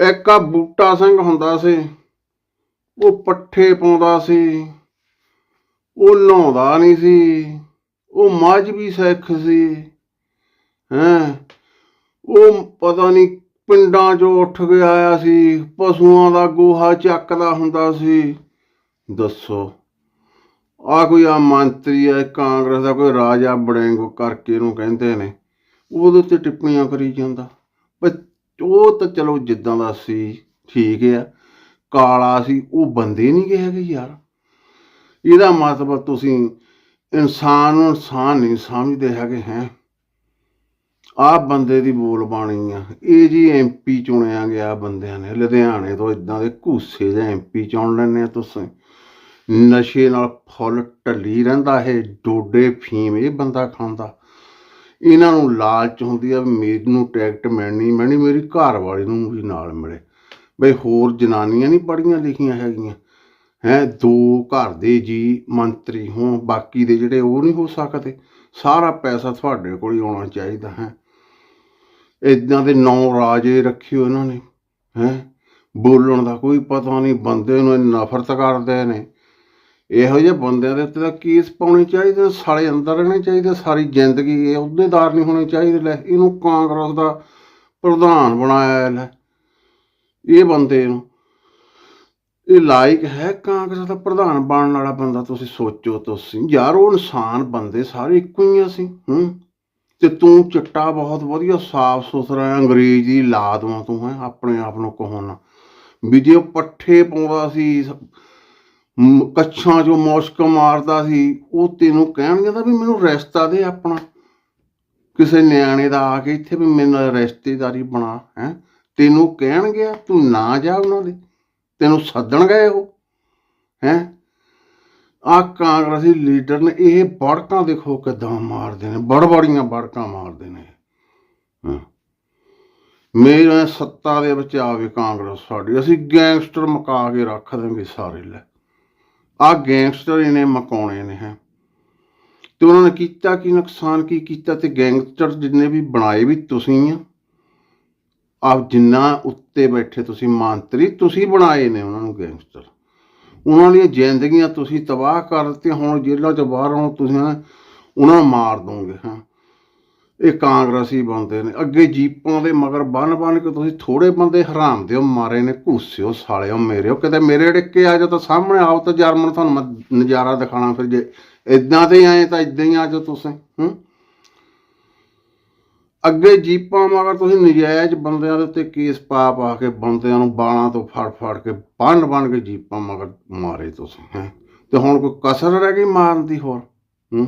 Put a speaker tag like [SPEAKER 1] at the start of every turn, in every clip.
[SPEAKER 1] ਇੱਕ ਆ ਬੂਟਾ ਸਿੰਘ ਹੁੰਦਾ ਸੀ, ਉਹ ਪੱਠੇ ਪਾਉਂਦਾ ਸੀ, ਉਹ ਨਹਾਉਂਦਾ ਨਹੀਂ ਸੀ, ਉਹ ਮੱਝ ਸਿੱਖ ਸੀ, ਹੈਂ। ਉਹ ਪਤਾ ਨਹੀਂ ਪਿੰਡਾਂ 'ਚੋਂ ਉੱਠ ਕੇ ਆਇਆ ਸੀ, ਪਸ਼ੂਆਂ ਦਾ ਗੋਹਾ ਚੱਕਦਾ ਹੁੰਦਾ ਸੀ। ਦੱਸੋ, ਆ ਕੋਈ ਆ ਮੰਤਰੀ ਆ, ਕਾਂਗਰਸ ਦਾ ਕੋਈ ਰਾਜਾ ਬੜੇਂਗੋ ਕਰਕੇ ਇਹਨੂੰ ਕਹਿੰਦੇ ਨੇ, ਉਹਦੇ ਉੱਤੇ ਟਿੱਪਣੀਆਂ ਕਰੀ ਜਾਂਦਾ। ਉਹ ਤਾਂ ਚਲੋ ਜਿੱਦਾਂ ਦਾ ਸੀ, ਠੀਕ ਆ ਕਾਲਾ ਸੀ, ਉਹ ਬੰਦੇ ਨਹੀਂ ਗਏ ਹੈਗੇ ਯਾਰ। ਇਹਦਾ ਮਤਲਬ ਤੁਸੀਂ ਇਨਸਾਨ ਨੂੰ ਇਨਸਾਨ ਨਹੀਂ ਸਮਝਦੇ ਹੈਗੇ, ਹੈ। ਆਹ ਬੰਦੇ ਦੀ ਬੋਲ ਬਾਣੀ ਆ। ਇਹ ਜੀ ਐਮਪੀ ਚੁਣਿਆ ਗਿਆ ਬੰਦਿਆਂ ਨੇ। ਲੁਧਿਆਣੇ ਤੋਂ ਇਦਾਂ ਦੇ ਘੂਸੇ ਜਿਹੇ ਐਮਪੀ ਚੁਣ ਲੈਣੇ ਆ ਤੁਸੀਂ। ਨਸ਼ੇ ਨਾਲ ਫੁੱਲ ਢੱਲੀ ਰਹਿੰਦਾ ਇਹ, ਡੋਡੇ ਫੀਮ ਇਹ ਬੰਦਾ ਖਾਂਦਾ। ਇਹਨਾਂ ਨੂੰ ਲਾਲਚ ਹੁੰਦੀ ਆ ਮੈਨੂੰ ਟਿਕਟ ਮਿਲਣੀ ਮਿਲਣੀ, ਮੇਰੀ ਘਰ ਵਾਲੀ ਨੂੰ ਵੀ ਨਾਲ ਮਿਲੇ। ਬਈ ਹੋਰ ਜਨਾਨੀਆਂ ਨਹੀਂ ਪੜੀਆਂ ਲਿਖੀਆਂ ਹੈਗੀਆਂ। ਹੈ, ਦੋ ਘਰ ਦੇ ਜੀ, ਮੰਤਰੀ ਹੋਣ, ਬਾਕੀ ਦੇ ਜਿਹੜੇ ਉਹ ਨਹੀਂ ਹੋ ਸਕਦੇ। ਸਾਰਾ ਪੈਸਾ ਤੁਹਾਡੇ ਕੋਲ ਹੀ ਆਉਣਾ ਚਾਹੀਦਾ, ਹੈ। ਇਦਾਂ ਦੇ ਨੌ ਰਾਜੇ ਰੱਖਿਓ ਇਹਨਾਂ ਨੇ, ਹੈ। ਬੋਲਣ ਦਾ ਕੋਈ ਪਤਾ ਨਹੀਂ, ਬੰਦੇ ਨੂੰ ਨਫ਼ਰਤ ਕਰਦੇ ਨੇ। ਇਹੋ ਜਿਹੇ ਬੰਦਿਆਂ ਦੇ ਉੱਤੇ ਤਾਂ ਕੇਸ ਪਾਉਣੇ ਚਾਹੀਦੇ, ਸਾਲੇ ਅੰਦਰ ਰਹਿਣੇ ਚਾਹੀਦੇ, ਸਾਰੀ ਜ਼ਿੰਦਗੀ ਇਹ ਅਹੁਦੇਦਾਰ ਨਹੀਂ ਹੋਣੇ ਚਾਹੀਦੇ, ਲੈ ਇਹਨੂੰ ਕਾਂਗਰਸ ਦਾ ਪ੍ਰਧਾਨ ਬਣਾਇਆ ਲੈ ਇਹ ਬੰਦੇ ਨੂੰ। ਇਹ ਲਾਇਕ ਹੈ ਕਾਂਗਰਸ ਦਾ ਪ੍ਰਧਾਨ ਬਣਨ ਵਾਲਾ ਬੰਦਾ, ਤੁਸੀਂ ਸੋਚੋ ਤੁਸੀਂ, ਯਾਰ ਉਹ ਇਨਸਾਨ ਬੰਦੇ ਸਾਰੇ ਇੱਕੋ ਹੀ ਆ ਸੀ ਹੂੰ? ਤੇ ਤੂੰ ਚਿੱਟਾ ਬਹੁਤ ਵਧੀਆ, ਸਾਫ਼ ਸੁਥਰਾ ਅੰਗਰੇਜ਼ ਦੀ ਲਾਦ ਵਾਂ ਤੂੰ, ਹੈ, ਆਪਣੇ ਆਪ ਨੂੰ ਕਹੋ ਵੀ ਜੇ ਉਹ ਪੱਠੇ ਪਾਉਂਦਾ ਸੀ ਕੱਛਾਂ ਚੋਂ ਮੁਸ਼ਕ ਮਾਰਦਾ ਸੀ। ਉਹ ਤੈਨੂੰ ਕਹਿਣ ਕਹਿੰਦਾ ਵੀ ਮੈਨੂੰ ਰਿਸ਼ਤਾ ਦੇ ਆਪਣਾ। ਕਿਸੇ ਨਿਆਣੇ ਦਾ ਆ ਕੇ ਇੱਥੇ ਵੀ ਮੇਰੇ ਨਾਲ ਰਿਸ਼ਤੇਦਾਰੀ ਬਣਾ, ਹੈ। ਤੈਨੂੰ ਕਹਿਣ ਗਿਆ ਤੂੰ ਨਾ ਜਾ ਉਹਨਾਂ ਦੇ। ਤੈਨੂੰ ਸੱਦਣ ਗਏ ਉਹ, ਹੈ। ਆ ਕਾਂਗਰਸੀ ਲੀਡਰ ਨੇ ਇਹ ਬੜਕਾਂ ਦੇਖੋ ਕਿਦਾਂ ਮਾਰਦੇ ਨੇ। ਬੜ ਬੜੀਆਂ ਬੜਕਾਂ ਮਾਰਦੇ ਨੇ ਮੇਰੇ ਸੱਤਾ ਦੇ ਵਿੱਚ ਆਵੇ ਕਾਂਗਰਸ ਸਾਡੀ। ਅਸੀਂ ਗੈਂਗਸਟਰ ਮੁਕਾ ਕੇ ਰੱਖ ਦੇਵਾਂਗੇ ਸਾਰੇ ਲੈ। ਆ ਗੈਂਗਸਟਰ ਇਹਨੇ ਮਕਾਉਣੇ ਨੇ ਹੈ। ਤੇ ਉਹਨਾਂ ਨੇ ਕੀਤਾ ਕੀ, ਨੁਕਸਾਨ ਕੀ ਕੀਤਾ ਤੇ ਗੈਂਗਸਟਰ ਜਿੰਨੇ ਵੀ ਬਣਾਏ ਵੀ ਤੁਸੀਂ ਆ, ਆਪ ਜਿੰਨਾ ਉੱਤੇ ਬੈਠੇ ਤੁਸੀਂ ਮੰਤਰੀ ਤੁਸੀਂ ਬਣਾਏ ਨੇ ਉਹਨਾਂ ਨੂੰ ਗੈਂਗਸਟਰ। ਉਹਨਾਂ ਦੀਆਂ ਜ਼ਿੰਦਗੀਆਂ ਤੁਸੀਂ ਤਬਾਹ ਕਰ ਦਿੱਤੀਆਂ, ਹੁਣ ਜੇਲ੍ਹਾਂ ਤੋਂ ਬਾਹਰ ਆਉਣ, ਤੁਸੀਂ ਉਹਨਾਂ ਨੂੰ ਮਾਰ ਦੋਗੇ, ਹਾਂ। ਇਹ ਕਾਂਗਰਸੀ ਬੰਦੇ ਨੇ। ਅੱਗੇ ਜੀਪਾਂ ਦੇ ਮਗਰ ਬੰਨ ਬੰਨ ਕੇ ਤੁਸੀਂ ਥੋੜੇ ਬੰਦੇ ਹਰਾਮ ਦਿਓ, ਮਾਰੇ ਨੇ, ਘੁੱਸਿਓ, ਸਾਲਿਓ, ਮੇਰਿਓ। ਕਿਤੇ ਮੇਰੇ ਡਿੱਕੇ ਆ ਜਾਓ ਤਾਂ ਸਾਹਮਣੇ ਆਓ ਤਾਂ ਜਰਮਨ ਤੁਹਾਨੂੰ ਮੈਂ ਨਜ਼ਾਰਾ ਦਿਖਾਣਾ ਫਿਰ ਜੇ ਇਦਾਂ ਤੇ ਆਏ ਤਾਂ ਇਦਾਂ ਹੀ ਆ ਜਾਓ ਤੁਸੀਂ, ਹੂੰ। ਅੱਗੇ ਜੀਪਾਂ ਮਗਰ ਤੁਸੀਂ ਨਜਾਇਜ਼ ਬੰਦਿਆਂ ਦੇ ਉੱਤੇ ਕੇਸ ਪਾ ਪਾ ਕੇ ਬੰਦਿਆਂ ਨੂੰ ਬਾਲਾਂ ਤੋਂ ਫੜ ਫੜ ਕੇ ਬੰਨ ਬੰਨ ਕੇ ਜੀਪਾਂ ਮਗਰ ਮਾਰੇ ਤੁਸੀਂ, ਹੈ। ਤੇ ਹੁਣ ਕੋਈ ਕਸਰ ਰਹਿ ਗਈ ਮਾਰਨ ਦੀ ਹੋਰ, ਹੂੰ।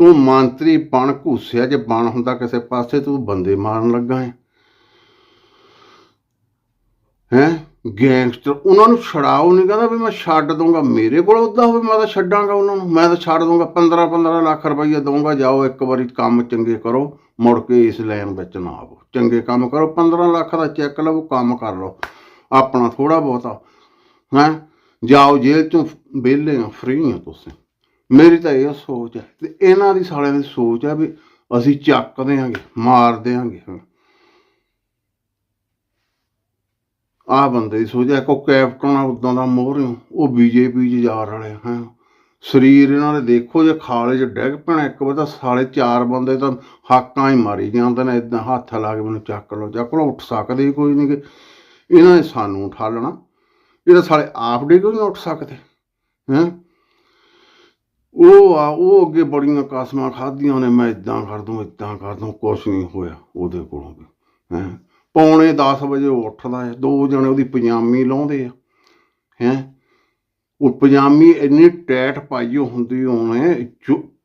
[SPEAKER 1] ਤੂੰ ਮੰਤਰੀ ਬਣ, ਘੁੱਸਿਆ ਜੇ ਬਣ ਹੁੰਦਾ ਕਿਸੇ ਪਾਸੇ, ਤੂੰ ਬੰਦੇ ਮਾਰਨ ਲੱਗਾ ਹੈ। ਹੈ? ਗੈਂਗਸਟਰ, ਉਹਨਾਂ ਨੂੰ ਛੜਾਓ ਨਹੀਂ ਕਹਿੰਦਾ ਵੀ ਮੈਂ ਛੱਡ ਦੂੰਗਾ ਮੇਰੇ ਕੋਲ ਉਦਾਂ ਹੋਵੇ, ਮੈਂ ਤਾਂ ਛੱਡਾਂਗਾ ਉਹਨਾਂ ਨੂੰ। ਮੈਂ ਤਾਂ ਛੱਡ ਦੂੰਗਾ 15 15 ਲੱਖ ਰੁਪਈਆ ਦਊਂਗਾ। ਜਾਓ, ਇੱਕ ਵਾਰੀ ਕੰਮ ਚੰਗੇ ਕਰੋ। ਮੁੜ ਕੇ ਇਸ ਲਾਈਨ ਵਿੱਚ ਨਾ ਆਵੋ। ਚੰਗੇ ਕੰਮ ਕਰੋ। 15 ਲੱਖ ਦਾ ਚੈੱਕ ਲਵੋ, ਕੰਮ ਕਰ ਲਓ। ਆਪਣਾ ਥੋੜਾ ਬਹੁਤਾ। ਹੈ? ਜਾਓ, ਜੇਲ੍ਹ ਚੋਂ ਵਿਹਲੇ ਆ ਫ੍ਰੀ ਆ ਤੁਸੀਂ। ਮੇਰੀ ਤਾਂ ਇਹ ਸੋਚ ਹੈ ਤੇ ਇਹਨਾਂ ਦੀ ਸਾਲਿਆਂ ਦੀ ਸੋਚ ਹੈ ਵੀ ਅਸੀਂ ਚੱਕ ਦਿਆਂਗੇ ਮਾਰ ਦਿਆਂਗੇ ਆਹ ਬੰਦੇ ਦੀ ਸੋਚ ਹੈ ਕੋ ਕੈਪਟਨ ਆ, ਉਦਾਂ ਦਾ ਮੋਹਰਿਓ ਉਹ ਬੀਜੇਪੀ 'ਚ ਜਾ ਰਲੇ ਹੈ। ਸਰੀਰ ਇਹਨਾਂ ਦੇ ਦੇਖੋ, ਜੇ ਖਾਲੇ 'ਚ ਡਿੱਗ ਪੈਣਾ, ਇੱਕ ਵਾਰ ਤਾਂ ਸਾਲੇ ਚਾਰ ਬੰਦੇ ਤਾਂ ਹਾਕਾਂ ਹੀ ਮਾਰੀ ਜਾਂਦੇ ਨੇ ਇਦਾਂ ਹੱਥ ਲਾ ਕੇ ਮੈਨੂੰ ਚੱਕ ਲਓ ਚੱਕ ਲਓ, ਉੱਠ ਸਕਦੇ ਹੀ ਕੋਈ ਨਹੀਂ ਕਿ ਇਹਨਾਂ ਨੇ ਸਾਨੂੰ ਉਠਾ ਲੈਣਾ। ਇਹ ਤਾਂ ਸਾਲੇ ਆਪ ਡੇ ਨਹੀਂ ਉੱਠ ਸਕਦੇ, ਹੈ। ਉਹ ਆ, ਉਹ ਅੱਗੇ ਬੜੀਆਂ ਕਸਮਾਂ ਖਾਧੀਆਂ ਨੇ, ਮੈਂ ਇਦਾਂ ਕਰ ਦੂੰ ਇਦਾਂ ਕਰ ਦੂੰ, ਕੁਛ ਨਹੀਂ ਹੋਇਆ ਉਹਦੇ ਕੋਲੋਂ ਵੀ, ਹੈ। ਪੌਣੇ 10 ਵਜੇ ਉੱਠਦਾ ਹੈ, ਦੋ ਜਣੇ ਉਹਦੀ ਪਜਾਮੀ ਲਾਉਂਦੇ ਆ, ਹੈ। ਉਹ ਪਜਾਮੀ ਇੰਨੀ ਟੈਟ ਪਾਈ ਹੁੰਦੀ, ਉਹਨੇ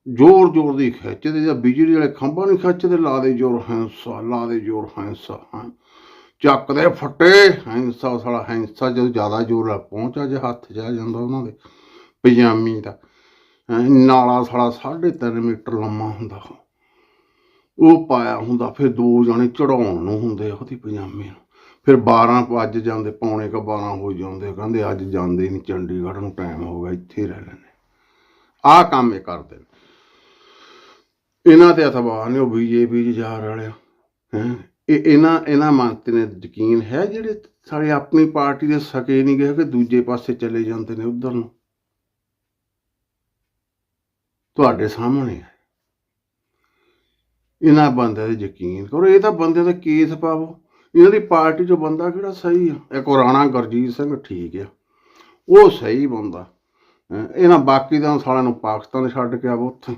[SPEAKER 1] ਜ਼ੋਰ ਜ਼ੋਰ ਦੀ ਖਿੱਚਦੇ, ਜਾਂ ਬਿਜਲੀ ਵਾਲੇ ਖੰਭਾਂ ਨਹੀਂ ਖਿੱਚਦੇ, ਲਾ ਦੇ ਜ਼ੋਰ ਹੈਂਸਾ ਲਾ ਦੇ ਜ਼ੋਰ ਹੈਂਸਾ ਹਾਂ। ਚੱਕਦੇ ਫੱਟੇ ਹੈਂਸਾ ਸਾਲਾ ਹੈਂਸਾ ਜਦੋਂ ਜ਼ਿਆਦਾ ਜ਼ੋਰ ਲਾ ਪਹੁੰਚਾ ਜੇ ਹੱਥ ਜਾ ਜਾਂਦਾ ਉਹਨਾਂ ਦੇ ਪਜਾਮੀ ਦਾ। ਨਾਲਾ ਸਾਲਾ 3.5 ਮੀਟਰ ਲੰਮਾ ਹੁੰਦਾ ਉਹ। ਪਾਇਆ ਹੁੰਦਾ, ਫਿਰ ਦੋ ਜਣੇ ਚੜਾਉਣ ਨੂੰ ਹੁੰਦੇ ਆ ਉਹਦੀ ਪਜਾਮੇ ਨੂੰ। ਫਿਰ 12 ਵੱਜ ਜਾਂਦੇ, ਪੌਣੇ ਕ 12 ਹੋ ਜਾਂਦੇ, ਕਹਿੰਦੇ ਅੱਜ ਜਾਂਦੇ ਨਹੀਂ ਚੰਡੀਗੜ੍ਹ ਨੂੰ ਟਾਈਮ ਹੋ ਗਿਆ, ਇੱਥੇ ਰਹਿ ਲੈਣੇ ਆਹ ਕੰਮ ਇਹ ਕਰਦੇ ਨੇ। ਇਹਨਾਂ ਤੇ ਅਥਵਾ ਨੇ ਉਹ ਬੀਜੇਪੀ ਚ ਜਾ ਰਲਿਆ। ਹੈ, ਇਹ ਇਹਨਾਂ ਇਹਨਾਂ ਮੰਤ ਨੇ ਯਕੀਨ ਹੈ ਜਿਹੜੇ ਸਾਡੇ ਆਪਣੀ ਪਾਰਟੀ ਦੇ ਸਕੇ ਨਹੀਂ ਗਏ ਕਿ ਦੂਜੇ ਪਾਸੇ ਚਲੇ ਜਾਂਦੇ ਨੇ ਉਧਰ ਨੂੰ? ਤੁਹਾਡੇ ਸਾਹਮਣੇ ਹੈ ਇਹਨਾਂ ਬੰਦਿਆਂ ਦੇ ਯਕੀਨ ਕਰੋ, ਇਹ ਤਾਂ ਬੰਦਿਆਂ ਦਾ ਕੇਸ ਪਾਵੋ। ਇਹਨਾਂ ਦੀ ਪਾਰਟੀ ਚੋਂ ਬੰਦਾ ਕਿਹੜਾ ਸਹੀ ਆ? ਇੱਕ ਰਾਣਾ ਗੁਰਜੀਤ ਸਿੰਘ ਠੀਕ ਆ। ਉਹ ਸਹੀ ਬੰਦਾ। ਇਹਨਾਂ ਬਾਕੀ ਦਾ ਸਾਲਿਆਂ ਨੂੰ ਪਾਕਿਸਤਾਨ ਛੱਡ ਕੇ ਆਵੋ ਉੱਥੇ।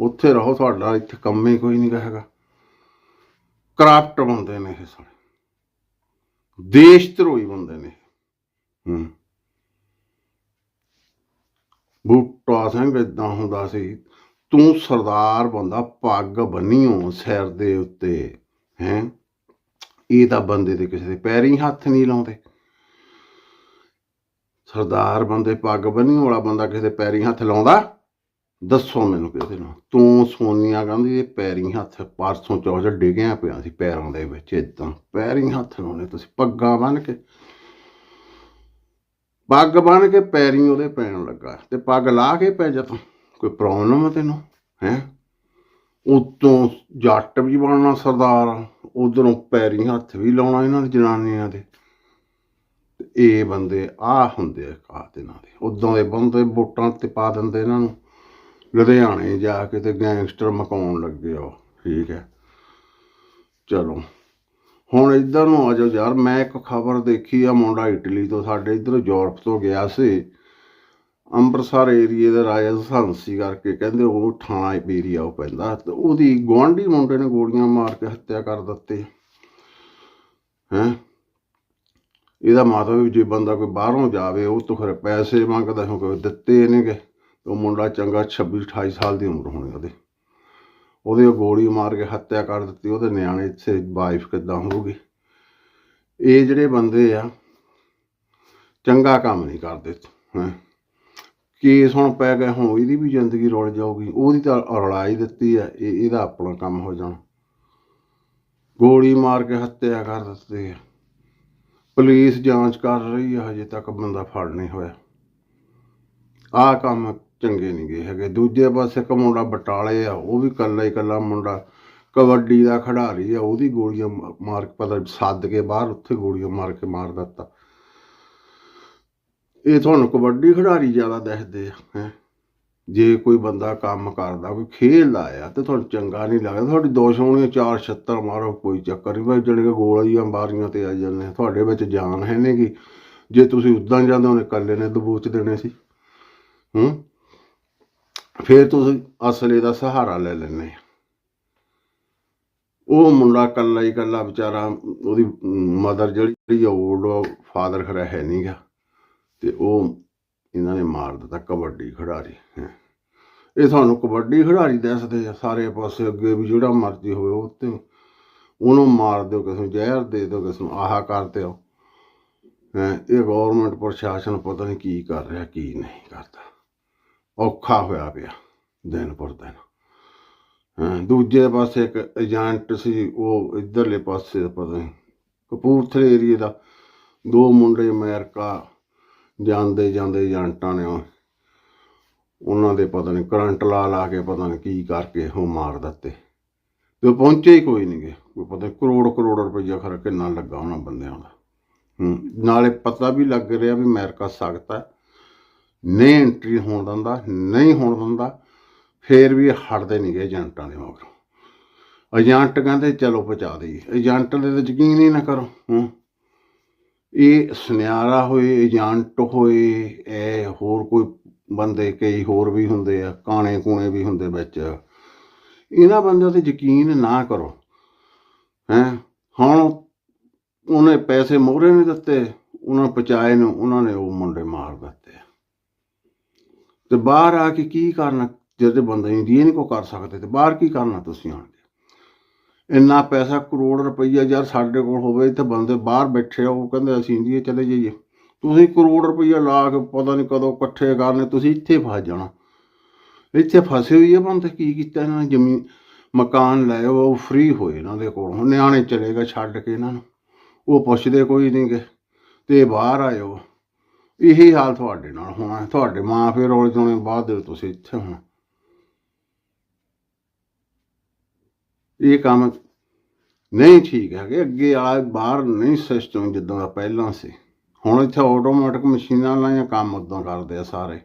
[SPEAKER 1] ਉੱਥੇ ਰਹੋ ਤੁਹਾਡਾ, ਇੱਥੇ ਕੰਮ ਹੀ ਕੋਈ ਨਹੀਂ ਹੈਗਾ। ਕਰਾਪਟ ਬੰਦੇ ਨੇ ਇਹ ਸਾਰੇ ਦੇਸ਼ ਧਰੋਈ ਬੰਦੇ ਨੇ ਹੂੰ। ਬੂਟਾ ਸਿੰਘ ਇਦਾਂ ਹੁੰਦਾ ਸੀ, ਤੂੰ ਸਰਦਾਰ ਬੰਦਾ ਪੱਗ ਬੰਨੀਓ ਸਿਰ ਦੇ ਉੱਤੇ, ਹੈ? ਇਹ ਤਾਂ ਬੰਦੇ ਦੇ ਕਿਸੇ ਦੇ ਪੈਰੀ ਹੱਥ ਨਹੀਂ ਲਾਉਂਦੇ। ਸਰਦਾਰ ਬੰਦੇ ਪੱਗ ਬੰਨੀ ਵਾਲਾ ਬੰਦਾ ਕਿਸੇ ਦੇ ਪੈਰੀ ਹੱਥ ਲਾਉਂਦਾ? ਦੱਸੋ ਮੈਨੂੰ ਕਿਹਦੇ ਨਾਲ ਤੂੰ ਸੋਨੀਆ ਗਾਂਧੀ ਦੇ ਪੈਰੀ ਹੱਥ ਪਰਸੋਂ ਚੌਥ ਡਿੱਗਿਆ ਪਿਆ ਸੀ ਪੈਰਾਂ ਦੇ ਵਿੱਚ ਇਦਾਂ ਪੈਰੀ ਹੱਥ ਲਾਉਣੇ ਤੁਸੀਂ, ਪੱਗਾਂ ਬੰਨ ਕੇ। ਪੱਗ ਬੰਨ ਕੇ ਪੈਰੀ ਉਹਦੇ ਪੈਣ ਲੱਗਾ ਤੇ ਪੱਗ ਲਾ ਕੇ ਪੈ ਜਾ ਤੂੰ। ਕੋਈ ਪ੍ਰੋਬਲਮ ਹੈ ਤੈਨੂੰ? ਹੈ? ਉਤੋਂ ਜੱਟ ਵੀ ਬਣਨਾ ਸਰਦਾਰ। ਉਧਰੋਂ ਪੈਰੀ ਹੱਥ ਵੀ ਲਾਉਣਾ ਇਹਨਾਂ ਦੇ ਜਨਾਨੀਆਂ ਦੇ। ਇਹ ਬੰਦੇ ਆ ਹੁੰਦੇ ਆ ਕਾਤ ਇਹਨਾਂ ਦੇ। ਉਦੋਂ ਦੇ ਬੰਦੇ ਵੋਟਾਂ ਤੇ ਪਾ ਦਿੰਦੇ ਇਹਨਾਂ ਨੂੰ। ਲੁਧਿਆਣੇ ਜਾ ਕੇ ਤੇ ਗੈਂਗਸਟਰ ਮਕਾਉਣ ਲੱਗੇ ਆ ਉਹ, ਠੀਕ ਹੈ। ਚਲੋ। ਹੁਣ ਇੱਧਰ ਨੂੰ ਆ ਜਾਓ ਯਾਰ, ਮੈਂ ਇੱਕ ਖਬਰ ਦੇਖੀ ਆ ਮੁੰਡਾ ਇਟਲੀ ਤੋਂ, ਸਾਡੇ ਇੱਧਰ ਯੂਰਪ ਤੋਂ ਗਿਆ ਸੀ। ਅੰਮ੍ਰਿਤਸਰ ਏਰੀਏ ਦਾ ਰਾਜਾ ਹੰਸੀ ਕਰਕੇ, ਕਹਿੰਦੇ ਉਹ ਥਾਣਾ ਏਰੀਆ ਉਹ ਪੈਂਦਾ। ਤੇ ਉਹਦੀ ਗੁਆਂਢੀ ਮੁੰਡੇ ਨੇ ਗੋਲੀਆਂ ਮਾਰ ਕੇ ਹੱਤਿਆ ਕਰ ਦਿੱਤੀ। ਹੈ? ਇਹਦਾ ਮਤਲਬ ਵੀ ਜੇ ਬੰਦਾ ਕੋਈ ਬਾਹਰੋਂ ਜਾਵੇ, ਉਹ ਤੋਂ ਫਿਰ ਪੈਸੇ ਮੰਗਦਾ ਕਿਉਂਕਿ ਕੋਈ ਦਿੱਤੇ ਨੇਗੇ ਉਹ ਮੁੰਡਾ ਚੰਗਾ 26 28 ਸਾਲ ਦੀ ਉਮਰ ਹੋਣੀ ਉਹਦੀ। ਉਹਦੇ ਗੋਲੀ ਮਾਰ ਕੇ ਹੱਤਿਆ ਕਰ ਦਿੱਤੀ, ਉਹਦੇ ਨਿਆਣੇ ਇੱਥੇ ਵਾਈਫ ਕਿੱਦਾਂ ਹੋਊਗੀ? ਇਹ ਜਿਹੜੇ ਬੰਦੇ ਆ, ਚੰਗਾ ਕੰਮ ਨਹੀਂ ਕਰਦੇ ਹੈ। ਕੇਸ ਹੁਣ ਪੈ ਗਏ ਹੁਣ ਇਹਦੀ ਵੀ ਜ਼ਿੰਦਗੀ ਰੁਲ ਜਾਊਗੀ, ਉਹਦੀ ਤਾਂ ਰੁਲਾ ਹੀ ਦਿੱਤੀ ਆ, ਇਹ ਇਹਦਾ ਆਪਣਾ ਕੰਮ ਹੋ ਜਾਣਾ। ਗੋਲੀ ਮਾਰ ਕੇ ਹੱਤਿਆ ਕਰ ਦਿੱਤੀ ਆ। ਪੁਲਿਸ ਜਾਂਚ ਕਰ ਰਹੀ ਆ, ਹਜੇ ਤੱਕ ਬੰਦਾ ਫੜ ਨਹੀਂ ਹੋਇਆ। ਆਹ ਕੰਮ ਚੰਗੇ ਨਹੀਂ ਗਏ ਹੈਗੇ। ਦੂਜੇ ਪਾਸੇ ਇੱਕ ਮੁੰਡਾ ਬਟਾਲੇ ਆ, ਉਹ ਵੀ ਕੱਲਾ ਹੀ ਕੱਲਾ ਮੁੰਡਾ। ਕਬੱਡੀ ਦਾ ਖਿਡਾਰੀ ਆ, ਉਹਦੀ ਗੋਲੀਆਂ ਮ- ਮਾਰ ਕੇ ਪਤਾ ਸੱਦ ਕੇ ਬਾਹਰ ਉੱਥੇ ਗੋਲੀਆਂ ਮਾਰ ਕੇ ਮਾਰ ਦਿੱਤਾ। ਇਹ ਤੁਹਾਨੂੰ ਕਬੱਡੀ ਖਿਡਾਰੀ ਜ਼ਿਆਦਾ ਦਿਖਦੇ ਆ, ਹੈ। ਜੇ ਕੋਈ ਬੰਦਾ ਕੰਮ ਕਰਦਾ, ਕੋਈ ਖੇਡਦਾ ਆ ਤੇ ਤੁਹਾਨੂੰ ਚੰਗਾ ਨਹੀਂ ਲੱਗਦਾ। ਤੁਹਾਡੀ ਦੋ ਸੋਹਣੀਆਂ ਚਾਰ ਛੱਤਰ ਮਾਰੋ, ਕੋਈ ਚੱਕਰ ਨਹੀਂ ਬਈ ਜਿਹੜੇ ਕਿ ਗੋਲੀਆਂ ਬਾਰੀਆਂ ਤੇ ਆ ਜਾਂਦੇ ਤੁਹਾਡੇ ਵਿੱਚ ਜਾਨ ਹੈ ਨਹੀਂਗੀ ਜੇ ਤੁਸੀਂ ਉਦਾਂ ਜਾਂਦੇ ਉਹਨੇ ਇਕੱਲੇ ਨੇ ਦਬੋਚ ਦੇਣੇ ਸੀ। ਹੂੰ? ਫਿਰ ਤੁਸੀਂ ਅਸਲੇ ਦਾ ਸਹਾਰਾ ਲੈ ਲੈਣੇ ਉਹ ਮੁੰਡਾ ਕੱਲਾ ਹੀ ਕੱਲਾ ਵਿਚਾਰਾ, ਉਹਦੀ ਮਦਰ ਜਿਹੜੀ ਓਲਡ ਫਾਦਰ ਖੜਾ ਹੈ ਨਹੀਂਗਾ ਤੇ ਉਹ ਇਹਨਾਂ ਨੇ ਮਾਰ ਦਿੱਤਾ ਕਬੱਡੀ ਖਿਡਾਰੀ, ਹੈਂ। ਇਹ ਤੁਹਾਨੂੰ ਕਬੱਡੀ ਖਿਡਾਰੀ ਦੱਸਦੇ ਆ, ਸਾਰੇ ਪਾਸੇ ਅੱਗੇ ਵੀ ਜਿਹੜਾ ਮਰਜ਼ੀ ਹੋਵੇ ਉਹ ਤੇ ਉਹਨੂੰ ਮਾਰ ਦਿਓ, ਕਿਸੇ ਨੂੰ ਜ਼ਹਿਰ ਦੇ ਦਿਓ, ਕਿਸੇ ਨੂੰ ਆਹਾ ਕਰ ਦਿਓ। ਹੈਂ, ਇਹ ਗਵਰਨਮੈਂਟ ਪ੍ਰਸ਼ਾਸਨ ਪਤਾ ਨਹੀਂ ਕੀ ਕਰ ਰਿਹਾ, ਕੀ ਨਹੀਂ ਕਰਦਾ। ਔਖਾ ਹੋਇਆ ਪਿਆ ਦਿਨ ਪਰ ਦਿਨ। ਦੂਜੇ ਪਾਸੇ ਇੱਕ ਏਜੰਟ ਸੀ, ਉਹ ਇਧਰਲੇ ਪਾਸੇ ਪਤਾ ਨਹੀਂ, ਕਪੂਰਥਲੇ ਏਰੀਏ ਦਾ। ਦੋ ਮੁੰਡੇ ਅਮਰੀਕਾ ਜਾਂਦੇ ਜਾਂਦੇ ਏਜੰਟਾਂ ਨੇ ਉਹਨਾਂ ਦੇ ਪਤਾ ਨਹੀਂ ਕਰੰਟ ਲਾ ਲਾ ਕੇ ਪਤਾ ਨਹੀਂ ਕੀ ਕਰਕੇ ਉਹ ਮਾਰ ਦਿੱਤੇ। ਤੇ ਉਹ ਪਹੁੰਚੇ ਹੀ ਕੋਈ ਨਹੀਂ ਗੇ, ਕੋਈ ਪਤਾ ਨੀ ਕਰੋੜ ਕਰੋੜ ਰੁਪਈਆ ਖਰ ਕਿੰਨਾ ਲੱਗਾ ਉਹਨਾਂ ਬੰਦਿਆਂ ਦਾ। ਨਾਲੇ ਪਤਾ ਵੀ ਲੱਗ ਰਿਹਾ ਵੀ ਅਮਰੀਕਾ ਸਖਤ ਹੈ। ਨਹੀਂ ਐਂਟਰੀ ਹੋਣ ਦਿੰਦਾ, ਨਹੀਂ ਹੋਣ ਦਿੰਦਾ, ਫੇਰ ਵੀ ਹਟਦੇ ਨਹੀਂ ਗਏ ਏਜੰਟਾਂ ਦੇ ਮਗਰੋਂ। ਏਜੰਟ ਕਹਿੰਦੇ ਚਲੋ ਪਹੁੰਚਾ ਦੇਈਏ, ਏਜੰਟ ਦੇ ਤੇ ਯਕੀਨ ਹੀ ਨਾ ਕਰੋ, ਹੂੰ। ਇਹ ਸੁਨਿਆਰਾ ਹੋਏ, ਏਜੰਟ ਹੋਏ, ਇਹ ਹੋਰ ਕੋਈ ਬੰਦੇ ਕਈ ਹੋਰ ਵੀ ਹੁੰਦੇ ਆ, ਕਾਣੇ ਕੂਣੇ ਵੀ ਹੁੰਦੇ ਵਿੱਚ। ਇਹਨਾਂ ਬੰਦਿਆਂ ਤੇ ਯਕੀਨ ਨਾ ਕਰੋ, ਹੈ। ਹੁਣ ਉਹਨੇ ਪੈਸੇ ਮੋਹਰੇ ਨਹੀਂ ਦਿੱਤੇ, ਉਹਨਾਂ ਪਹੁੰਚਾਏ ਨੂੰ, ਉਹਨਾਂ ਨੇ ਉਹ ਮੁੰਡੇ ਮਾਰ ਦਿੱਤੇ। ਤੇ ਬਾਹਰ ਆ ਕੇ ਕੀ ਕਰਨਾ? ਜਦੋਂ ਬੰਦਾ ਇੰਡੀਆ ਨਹੀਂ ਕੋ ਕਰ ਸਕਦੇ ਤੇ ਬਾਹਰ ਕੀ ਕਰਨਾ ਤੁਸੀਂ ਆਣ ਕੇ? ਇੰਨਾ ਪੈਸਾ ਕਰੋੜ ਰੁਪਈਆ ਯਾਰ ਸਾਡੇ ਕੋਲ ਹੋਵੇ ਤੇ ਬੰਦੇ ਬਾਹਰ ਬੈਠੇ ਆ, ਉਹ ਕਹਿੰਦੇ ਅਸੀਂ ਇੰਡੀਆ ਚਲੇ ਜਾਈਏ। ਤੁਸੀਂ ਕਰੋੜ ਰੁਪਈਆ ਲਾ ਕੇ ਪਤਾ ਨਹੀਂ ਕਦੋਂ ਇਕੱਠੇ ਕਰਨੇ, ਤੁਸੀਂ ਇੱਥੇ ਫਸ ਜਾਣਾ। ਇੱਥੇ ਫਸੇ ਹੋਈ ਆ ਬੰਦੇ, ਕੀ ਕੀਤਾ ਇਹਨਾਂ ਨੇ? ਜ਼ਮੀਨ, ਮਕਾਨ ਲਏ ਉਹ ਫ੍ਰੀ ਹੋਏ ਇਹਨਾਂ ਦੇ ਕੋਲ। ਹੁਣ ਨਿਆਣੇ ਚਲੇਗਾ ਛੱਡ ਕੇ ਇਹਨਾਂ ਨੂੰ। ਉਹ ਪੁੱਛਦੇ ਕੋਈ ਨਹੀਂ ਗਏ ਤੇ ਬਾਹਰ ਆਇਓ। ਇਹੀ ਹਾਲ ਤੁਹਾਡੇ ਨਾਲ ਹੋਣਾ ਤੁਹਾਡੇ ਮਾਂ ਫਿਰ ਰੋਲ ਚੋਣੇ ਬਾਅਦ ਦੇ ਤੁਸੀਂ ਇੱਥੇ ਹੋਣਾ। ਇਹ ਕੰਮ ਨਹੀਂ ਠੀਕ ਹੈਗੇ। ਅੱਗੇ ਵਾਲਾ ਬਾਹਰ ਨਹੀਂ ਸਿਸਟਮ ਜਿੱਦਾਂ ਦਾ ਪਹਿਲਾਂ ਸੀ। ਹੁਣ ਇੱਥੇ ਆਟੋਮੈਟਿਕ ਮਸ਼ੀਨਾਂ ਲਾਈਆਂ, ਕੰਮ ਉਦਾਂ ਕਰਦੇ ਆ ਸਾਰੇ।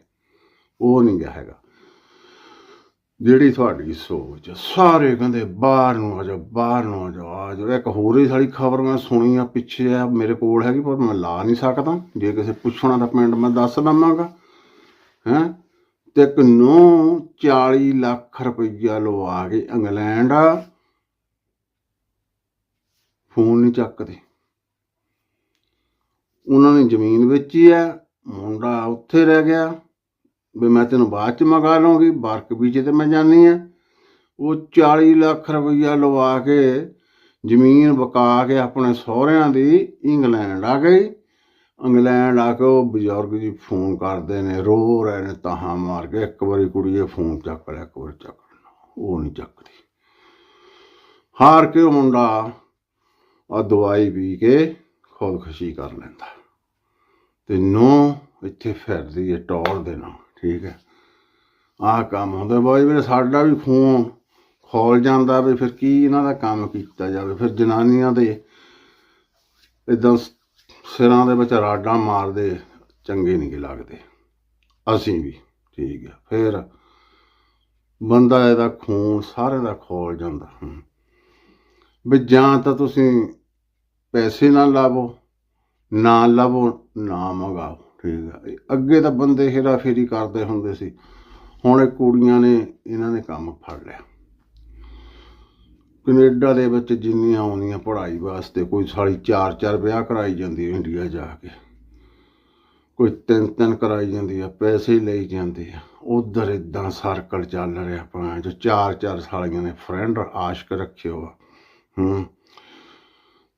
[SPEAKER 1] ਉਹ ਨਹੀਂ ਗਿਆ ਹੈਗਾ। ਜਿਹੜੀ ਤੁਹਾਡੀ ਸੋਚ ਆ, ਸਾਰੇ ਕਹਿੰਦੇ ਬਾਹਰ ਨੂੰ ਆ ਜਾ ਬਾਹਰ ਨੂੰ ਆ ਜਾ ਆ ਜਾ ਇੱਕ ਹੋਰ ਹੀ ਸਾਰੀ ਖਬਰ ਮੈਂ ਸੁਣੀ ਆ ਪਿੱਛੇ ਆ ਮੇਰੇ ਕੋਲ ਹੈਗੀ ਪਰ ਮੈਂ ਲਾ ਨਹੀਂ ਸਕਦਾ। ਜੇ ਕਿਸੇ ਪੁੱਛਣਾ ਤਾਂ ਪਿੰਡ ਮੈਂ ਦੱਸ ਦਵਾਂਗਾ। ਹੈਂ? ਤੇ ਇੱਕ ਨੂੰ 40 ਲੱਖ ਰੁਪਈਆ ਲਵਾ ਕੇ ਇੰਗਲੈਂਡ ਫੋਨ ਨਹੀਂ ਚੱਕਦੇ। ਉਹਨਾਂ ਨੇ ਜ਼ਮੀਨ ਵੇਚੀ ਆ ਮੁੰਡਾ ਉੱਥੇ ਰਹਿ ਗਿਆ। ਵੀ ਮੈਂ ਤੈਨੂੰ ਬਾਅਦ ਚ ਮੰਗਾ ਲਵਾਂਗੀ ਬਾਰਕ ਬੀਜੇ ਤੇ ਮੈਂ ਜਾਣੀ ਆ ਉਹ 40 ਲੱਖ ਰੁਪਈਆ ਲਵਾ ਕੇ, ਜ਼ਮੀਨ ਵਕਾ ਕੇ ਆਪਣੇ ਸਹੁਰਿਆਂ ਦੀ ਇੰਗਲੈਂਡ ਆ ਗਈ। ਇੰਗਲੈਂਡ ਆ ਕੇ ਉਹ ਬਜ਼ੁਰਗ ਜੀ ਫੋਨ ਕਰਦੇ ਨੇ, ਰੋ ਰਹੇ ਨੇ, ਤਾਹਾਂ ਮਾਰ ਕੇ ਇੱਕ ਵਾਰੀ ਕੁੜੀਏ ਫੋਨ ਚੱਕ ਲਿਆ, ਇੱਕ ਵਾਰੀ ਚੱਕ ਲਿਆ। ਉਹ ਨਹੀਂ ਚੱਕਦੀ। ਹਾਰ ਕੇ ਉਹ ਮੁੰਡਾ ਆ ਦਵਾਈ ਪੀ ਕੇ ਖੁਦਕੁਸ਼ੀ ਕਰ ਲੈਂਦਾ। ਤੇ ਨੋ ਇੱਥੇ ਫਿਰਦੀ ਹੈ ਟੌਰ ਦੇ ਨਾਲ। ਠੀਕ ਹੈ। ਆਹ ਕੰਮ ਹੁੰਦਾ ਬਾਈ ਵੀਰੇ ਸਾਡਾ ਵੀ ਖੂਨ ਖੋਲ ਜਾਂਦਾ ਵੀ ਫਿਰ ਕੀ ਇਹਨਾਂ ਦਾ ਕੰਮ ਕੀਤਾ ਜਾਵੇ। ਫਿਰ ਜਨਾਨੀਆਂ ਦੇ ਇਦਾਂ ਸਿਰਾਂ ਦੇ ਵਿੱਚ ਰਾਡਾਂ ਮਾਰਦੇ ਚੰਗੇ ਨਹੀਂ ਲੱਗਦੇ। ਅਸੀਂ ਵੀ ਠੀਕ ਹੈ। ਫਿਰ ਬੰਦਾ ਇਹਦਾ ਖੂਨ ਸਾਰੇ ਦਾ ਖੋਲ ਜਾਂਦਾ। ਵੀ ਜਾਂ ਤਾਂ ਤੁਸੀਂ ਪੈਸੇ ਨਾ ਲਾਵੋ, ਨਾ ਲਵੋ, ਨਾ ਮੰਗਾਓ। ਠੀਕ ਆ ਅੱਗੇ ਤਾਂ ਬੰਦੇ ਹੇਰਾ ਫੇਰੀ ਕਰਦੇ ਹੁੰਦੇ ਸੀ। ਹੁਣ ਇਹ ਕੁੜੀਆਂ ਨੇ ਇਹਨਾਂ ਨੇ ਕੰਮ ਫੜ ਲਿਆ। ਕੈਨੇਡਾ ਦੇ ਵਿੱਚ ਜਿੰਨੀਆਂ ਆਉਂਦੀਆਂ ਪੜ੍ਹਾਈ ਵਾਸਤੇ, ਕੋਈ ਸਾਲੀ ਚਾਰ ਚਾਰ ਵਿਆਹ ਕਰਾਈ ਜਾਂਦੀ ਹੈ ਇੰਡੀਆ ਜਾ ਕੇ। ਕੋਈ ਤਿੰਨ ਤਿੰਨ ਕਰਾਈ ਜਾਂਦੀ ਆ ਪੈਸੇ ਲਈ ਜਾਂਦੇ ਆ ਉਧਰ ਇਦਾਂ ਸਰਕਲ ਚੱਲ ਰਿਹਾ ਭਾਂ ਜੋ ਚਾਰ ਚਾਰ ਸਾਲੀਆਂ ਨੇ ਫਰੈਂਡ ਆਸ਼ਕ ਰੱਖਿਓ ਆ ਹੂੰ।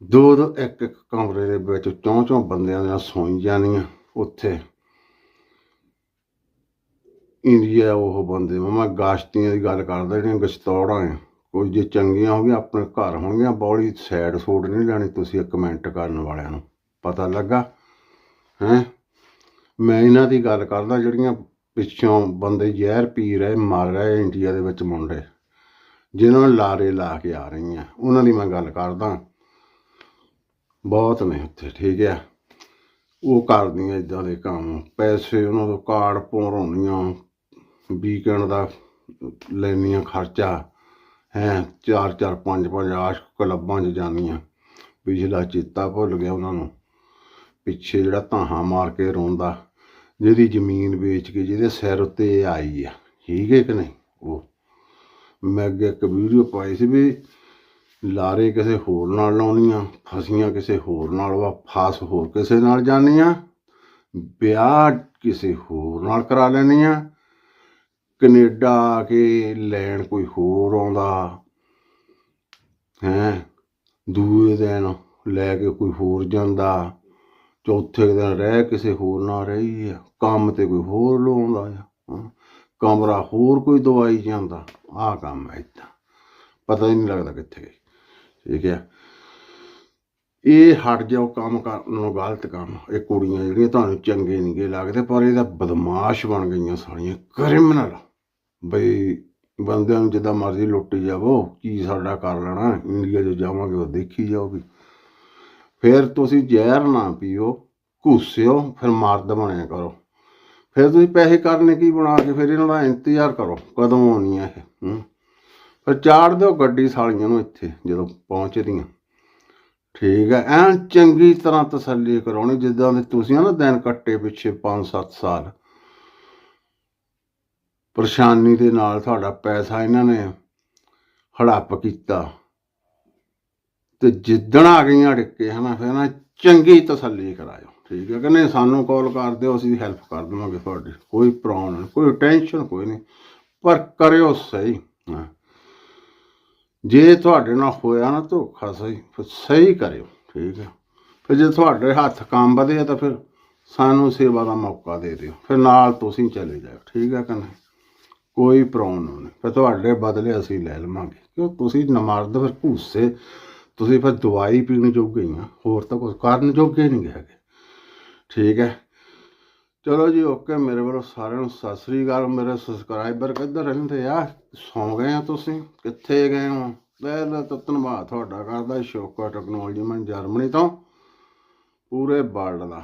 [SPEAKER 1] ਦੋ ਦੋ ਇੱਕ ਇੱਕ ਕਮਰੇ ਦੇ ਵਿੱਚ ਚੌਂ ਚੌਂ ਬੰਦਿਆਂ ਦੀਆਂ ਸੌਈ ਜਾਣੀਆਂ ਉੱਥੇ। ਇੰਡੀਆ ਉਹ ਬੰਦੇ ਮੈਂ ਗਾਸ਼ਤੀਆਂ ਦੀ ਗੱਲ ਕਰਦਾ, ਜਿਹੜੀਆਂ ਗਸ਼ਤੌੜਾਂ ਆ, ਕੋਈ ਜੇ ਚੰਗੀਆਂ ਹੋ ਗਈਆਂ ਆਪਣੇ ਘਰ ਹੋਣਗੀਆਂ, ਬੌਲੀ ਸਾਈਡ ਸੂਟ ਨਹੀਂ ਲੈਣੀ ਤੁਸੀਂ ਕਮੈਂਟ ਕਰਨ ਵਾਲਿਆਂ ਨੂੰ। ਪਤਾ ਲੱਗਾ? ਹੈਂ? ਮੈਂ ਇਹਨਾਂ ਦੀ ਗੱਲ ਕਰਦਾ, ਜਿਹੜੀਆਂ ਪਿੱਛੋਂ ਬੰਦੇ ਜ਼ਹਿਰ ਪੀ ਰਹੇ, ਮਰ ਰਹੇ ਇੰਡੀਆ ਦੇ ਵਿੱਚ ਮੁੰਡੇ, ਜਿਨ੍ਹਾਂ ਨੂੰ ਲਾਰੇ ਲਾ ਕੇ ਆ ਰਹੀਆਂ। ਉਹਨਾਂ ਦੀ ਮੈਂ ਗੱਲ ਕਰਦਾ। ਬਹੁਤ ਨੇ ਉੱਥੇ, ਠੀਕ ਹੈ ਉਹ ਕਰਦੀਆਂ ਇਦਾਂ ਦੇ ਕੰਮ। ਪੈਸੇ ਉਹਨਾਂ ਤੋਂ ਕਾਰਡ ਪਵਾਉਣੀਆਂ ਵੀਕਐਂਡ ਦਾ ਲੈਣੀਆਂ ਖਰਚਾ, ਹੈ, ਚਾਰ ਚਾਰ, ਪੰਜ ਪੰਜ ਆਸ਼ਕ ਕਲੱਬਾਂ 'ਚ ਜਾਂਦੀਆਂ। ਪਿਛਲਾ ਚੇਤਾ ਭੁੱਲ ਗਿਆ ਉਹਨਾਂ ਨੂੰ। ਪਿੱਛੇ ਜਿਹੜਾ ਧਾਹਾਂ ਮਾਰ ਕੇ ਰੋਂਦਾ, ਜਿਹਦੀ ਜ਼ਮੀਨ ਵੇਚ ਕੇ ਜਿਹਦੇ ਸਿਰ ਉੱਤੇ ਇਹ ਆਈ ਆ। ਠੀਕ ਹੈ ਕਿ ਨਹੀਂ? ਉਹ ਮੈਂ ਅੱਗੇ ਇੱਕ ਵੀਡੀਓ ਪਾਈ ਸੀ ਵੀ ਲਾਰੇ ਕਿਸੇ ਹੋਰ ਨਾਲ ਲਾਉਣੀਆਂ, ਫਸੀਆਂ ਕਿਸੇ ਹੋਰ ਨਾਲ, ਵਾ ਫਾਸ ਹੋਰ ਕਿਸੇ ਨਾਲ ਜਾਣੀਆਂ, ਵਿਆਹ ਕਿਸੇ ਹੋਰ ਨਾਲ ਕਰਾ ਲੈਣੀਆਂ, ਕੈਨੇਡਾ ਆ ਕੇ ਲੈਣ ਕੋਈ ਹੋਰ ਆਉਂਦਾ, ਹੈ, ਦੂਏ ਦਿਨ ਲੈ ਕੇ ਕੋਈ ਹੋਰ ਜਾਂਦਾ, ਚੌਥੇ ਦਿਨ ਰਹਿ ਕਿਸੇ ਹੋਰ ਨਾਲ ਰਹੀ ਆ, ਕੰਮ ਤੇ ਕੋਈ ਹੋਰ ਲਾਉਂਦਾ ਆ ਕਮਰਾ ਹੋਰ ਕੋਈ ਦਵਾਈ ਜਾਂਦਾ, ਆਹ ਕੰਮ ਹੈ ਏਦਾਂ ਪਤਾ ਹੀ ਨਹੀਂ ਲੱਗਦਾ ਕਿੱਥੇ ਗਈ। ਠੀਕ ਹੈ। ਇਹ ਹਟ ਜਾਓ ਕੰਮ ਕਰਨ ਨੂੰ ਗਲਤ ਕੰਮ। ਇਹ ਕੁੜੀਆਂ ਜਿਹੜੀਆਂ ਤੁਹਾਨੂੰ ਚੰਗੇ ਨਹੀਂ ਗੇ ਲੱਗਦੇ, ਪਰ ਇਹਦਾ ਬਦਮਾਸ਼ ਬਣ ਗਈਆਂ ਸਾਰੀਆਂ ਕ੍ਰਿਮੀਨਲ ਬਈ ਬੰਦਿਆਂ ਨੂੰ ਜਿੱਦਾਂ ਮਰਜ਼ੀ ਲੁੱਟੀ ਜਾਵੋ, ਕੀ ਸਾਡਾ ਕਰ ਲੈਣਾ ਇੰਡੀਆ 'ਚ ਜਾਵਾਂਗੇ ਉਹ ਦੇਖੀ ਜਾਓਗੇ ਫਿਰ ਤੁਸੀਂ ਜ਼ਹਿਰ ਨਾ ਪੀਓ, ਘੁੱਸਿਓ, ਫਿਰ ਮਰਦ ਬਣਿਆ ਕਰੋ। ਫਿਰ ਤੁਸੀਂ ਪੈਸੇ ਕਰਨੇ ਕੀ ਬਣਾ ਕੇ ਫਿਰ ਇਹਨਾਂ ਦਾ ਇੰਤਜ਼ਾਰ ਕਰੋ, ਕਦੋਂ ਆਉਣੀ ਹੈ ਇਹ ਹੂੰ ਚਾੜ ਦਿਓ ਗੱਡੀ ਸਾਲੀਆਂ ਨੂੰ ਇੱਥੇ, ਜਦੋਂ ਪਹੁੰਚਦੀਆਂ। ਠੀਕ ਹੈ, ਐਨ ਚੰਗੀ ਤਰ੍ਹਾਂ ਤਸੱਲੀ ਕਰਾਉਣੀ, ਜਿੱਦਾਂ ਦੇ ਤੁਸੀਂ ਨਾ ਦਿਨ ਕੱਟੇ ਪਿੱਛੇ 5-7 ਸਾਲ। ਪਰੇਸ਼ਾਨੀ ਦੇ ਨਾਲ ਤੁਹਾਡਾ ਪੈਸਾ ਇਹਨਾਂ ਨੇ ਹੜੱਪ ਕੀਤਾ। ਤੇ ਜਿੱਦਣ ਆ ਗਈਆਂ ਡਿੱਕੇ, ਹਨਾ, ਫਿਰ ਨਾ ਚੰਗੀ ਤਸੱਲੀ ਕਰਾਇਓ। ਠੀਕ ਹੈ ਕਹਿੰਦੇ ਸਾਨੂੰ ਕਾਲ ਕਰ ਦਿਓ, ਅਸੀਂ ਹੈਲਪ ਕਰ ਦੇਵਾਂਗੇ ਤੁਹਾਡੀ। ਕੋਈ ਪ੍ਰੋਬਲਮ ਕੋਈ ਟੈਨਸ਼ਨ ਕੋਈ ਨਹੀਂ, ਪਰ ਕਰਿਓ ਸਹੀ। ਹਾਂ। ਜੇ ਤੁਹਾਡੇ ਨਾਲ ਹੋਇਆ ਨਾ ਧੋਖਾ ਸਹੀ, ਫਿਰ ਸਹੀ ਕਰਿਓ, ਠੀਕ ਹੈ। ਫਿਰ ਜੇ ਤੁਹਾਡੇ ਹੱਥ ਕੰਮ ਵਧੇ ਤਾਂ ਫਿਰ ਸਾਨੂੰ ਸੇਵਾ ਦਾ ਮੌਕਾ ਦੇ ਦਿਓ, ਫਿਰ ਨਾਲ ਤੁਸੀਂ ਚਲੇ ਜਾਓ ਠੀਕ ਹੈ ਕਹਿੰਦੇ ਕੋਈ ਪ੍ਰੋਬਲਮ ਨਹੀਂ। ਫਿਰ ਤੁਹਾਡੇ ਬਦਲੇ ਅਸੀਂ ਲੈ ਲਵਾਂਗੇ, ਕਿਉਂ? ਤੁਸੀਂ ਨਮਰਦ ਫਿਰ ਭੂਸੇ, ਤੁਸੀਂ ਫਿਰ ਦਵਾਈ ਪੀਣ ਜੋਗੇ ਹੀ ਆ, ਹੋਰ ਤਾਂ ਕੁਝ ਕਰਨ ਜੋਗੇ ਨਹੀਂ ਹੈਗੇ, ਠੀਕ ਹੈ। ਚਲੋ ਜੀ ਓਕੇ ਮੇਰੇ ਵੱਲੋਂ ਸਾਰਿਆਂ ਨੂੰ ਸਤਿ ਸ੍ਰੀ ਅਕਾਲ। ਮੇਰੇ ਸਬਸਕ੍ਰਾਈਬਰ ਕਿੱਧਰ ਰਹਿੰਦੇ ਆ? ਸੌਂ ਗਏ ਆ ਤੁਸੀਂ? ਕਿੱਥੇ ਗਏ ਹੋ? ਲੈ ਲੈ ਤਾਂ ਧੰਨਵਾਦ ਤੁਹਾਡਾ ਕਰਦਾ ਸ਼ੋਕਾ ਟੈਕਨੋਲੋਜੀ ਮੈਂ ਜਰਮਨੀ ਤੋਂ, ਪੂਰੇ ਵਰਲਡ ਦਾ।